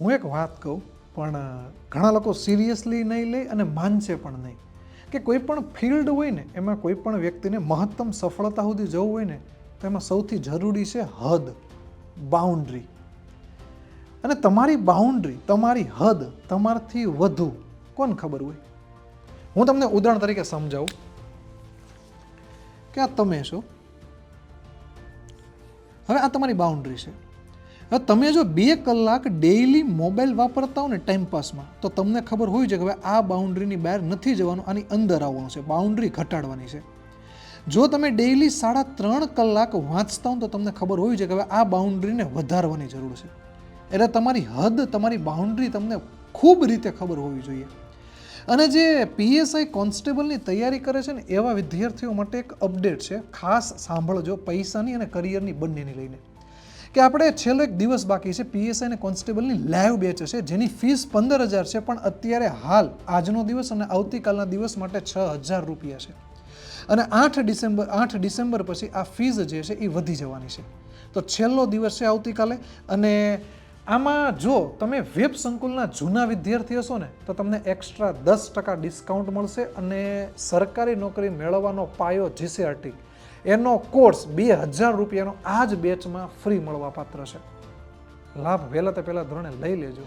હું એક વાત કહું, પણ ઘણા લોકો સિરિયસલી નહીં લે અને માનશે પણ નહીં. કે કોઈ પણ ફિલ્ડ હોય ને, એમાં કોઈ પણ વ્યક્તિને મહત્તમ સફળતા સુધી જવું હોય ને, તો એમાં સૌથી જરૂરી છે હદ બાઉન્ડ્રી અને તમારી બાઉન્ડ્રી તમારી હદ તમારથી વધુ કોણ ખબર હોય? હું તમને ઉદાહરણ તરીકે સમજાવું. કે આ તમે છો. હવે આ તમારી બાઉન્ડ્રી છે. હવે તમે જો બે કલાક ડેઈલી મોબાઈલ વાપરતા હો ને ટાઈમપાસમાં તો તમને ખબર હોય છે કે હવે આ બાઉન્ડ્રીની બહાર નથી જવાનું, આની અંદર આવવાનું છે બાઉન્ડ્રી ઘટાડવાની છે. જો તમે ડેઈલી સાડા ત્રણ કલાક વાંચતા હો તો તમને ખબર હોય છે કે હવે આ બાઉન્ડ્રીને વધારવાની જરૂર છે. એટલે તમારી હદ, તમારી બાઉન્ડ્રી તમને ખૂબ રીતે ખબર હોવી જોઈએ. અને જે પીએસઆઈ કોન્સ્ટેબલની તૈયારી કરે છે ને, એવા વિદ્યાર્થીઓ માટે એક અપડેટ છે, ખાસ સાંભળજો, પૈસાની અને કરિયરની બંનેની લઈને. કે આપણે છેલ્લો એક દિવસ બાકી છે પીએસઆઈ અને કોન્સ્ટેબલની લાઈવ બેચ છે, જેની ફીસ પંદર હજાર છે, પણ અત્યારે હાલ આજનો દિવસ અને આવતીકાલના દિવસ માટે છ હજાર રૂપિયા છે. અને આઠ ડિસેમ્બર આઠ ડિસેમ્બર પછી આ ફીસ જે છે એ વધી જવાની છે. તો છેલ્લો દિવસ છે આવતીકાલે અને આમાં જો તમે વેબ સંકુલના જૂના વિદ્યાર્થી હશો ને, તો તમને એક્સ્ટ્રા દસ ટકા ડિસ્કાઉન્ટ મળશે અને સરકારી નોકરી મેળવવાનો પાયો જીસીઆરટી એનો કોર્સ બે હજાર રૂપિયાનો આ જ બેચમાં ફ્રી મળવા પાત્ર છે. લાભ વહેલા તે પહેલાં ધોરણે લઈ લેજો.